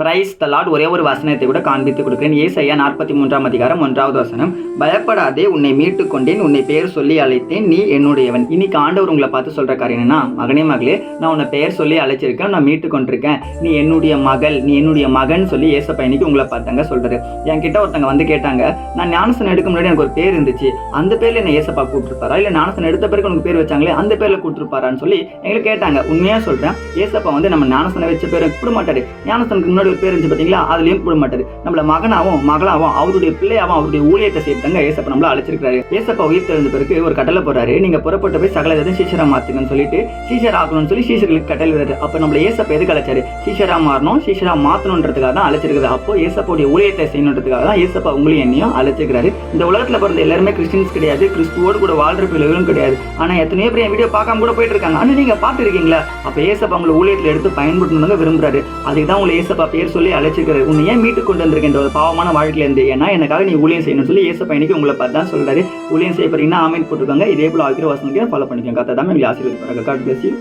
Price தலாட் ஒரே ஒரு வசனத்தை கூட காண்பித்து கொடுக்கிறேன். ஏசையா நாற்பத்தி மூன்றாம் அதிகாரம் ஒன்றாவது வசனம். பயப்படாதே உன்னை மீட்டு கொண்டேன் உன்னை பெயர் சொல்லி அழைத்தேன் நீ என்னுடையவன். இன்னைக்கு ஆண்டவர் உங்களை பார்த்து சொல்ற காரியம் என்னன்னா மகனே மகளே நான் உன்னை பெயர் சொல்லி அழைச்சிருக்கேன் நான் மீட்டு கொண்டிருக்கேன். நீ என்னுடைய மகள் நீ என்னுடைய மகன் சொல்லி ஏசப்பா இன்னைக்கு உங்களை பார்த்தாங்க சொல்றாரு. என்கிட்ட ஒருத்தங்க வந்து கேட்டாங்க நான் ஞானசன் எடுக்க முன்னாடி எனக்கு ஒரு பேர் இருந்துச்சு. அந்த பேர்ல என்ன ஏசப்பா கூப்பிட்டுருப்பாரா? இல்ல ஞானசன் எடுத்த பிறகு உனக்கு பேர் வச்சாங்களே அந்த பேர்ல கூப்பிட்டுருப்பாரான்னு சொல்லி எங்களுக்கு கேட்டாங்க. உண்மையா சொல்றேன் ஏசப்பா வந்து நம்ம ஞானசனை வச்ச பேரை கூப்பிட மாட்டாரு. ஞானசனுக்கு முன்னாடி ஒரு பேர் இருந்துச்சு பாத்தீங்களா? அதுலயும் கூட மாட்டாரு. நம்மள மகனாவும் மகளாவும் அவருடைய பிள்ளையாவும் அவருடைய ஊழியத்தை சேர்த்தாங்க ஏசப்ப நம்மள அழைச்சிருக்காரு ஏசப்பா உயிர் தெரிந்த பிறகு ஒரு கட்டளை போறாரு நீங்க புறப்பட்டு போய் சகல எதாவது சீசரா மாத்துங்கன்னு சொல்லிட்டு சீசர் ஆகணும்னு சொல்லி சீசர்களுக்கு கட்டளை விடுறாரு. அப்ப நம்மள ஏசப்பா எதுக்கு அழைச்சாரு? சீசரா மாறணும் சீசரா மாத்தணுன்றதுக்காக தான் அழைச்சிருக்காரு அப்போ ஏசப்பாவுடைய ஊழியத்தை செய்யணுன்றதுக்காக தான் ஏசப்பா உங்களையும் என்னையும் அழைச்சிருக்காரு இந்த உலகத்துல பிறந்த எல்லாருமே கிறிஸ்டின்ஸ் கிடையாது. கிறிஸ்துவோடு கூட வாழ்ற பிள்ளைகளும் கிடையாது. ஆனா எத்தனையோ பேர் வீடியோ பார்க்காம கூட போயிட்டு இருக்காங்க. ஆனா நீங்க பாத்துருக்கீங்களா அப்ப ஏசப்பா உங்களை ஊழியத்துல எடுத்து பயன்படுத்தணுங்க விரும்புறாரு. அதுக்கு தான் உங்களை ஏசப்பா பேர் சொல்லி அழைச்சிருக்கிறார் உன்னை ஏன் மீட்டு கொண்டு வந்திருக்கேன் ஒரு பாவமான வாழ்க்கையில இருந்து? ஏன்னா எனக்காக நீ ஊழியம் செய்யணும்னு சொல்லி ஏச பையனுக்கு உங்களை பார்த்து தான் சொல்றாரு. ஊழியம் செய்ய போறீங்கன்னா ஆமேன் போட்டுக்கோங்க இதே போல ஆகிற வசனத்தையும் ஃபாலோ பண்ணிக்கோங்க. கதை தான் எங்களை ஆசீர்வதிப்பாங்க காட் பிளஸ் யூ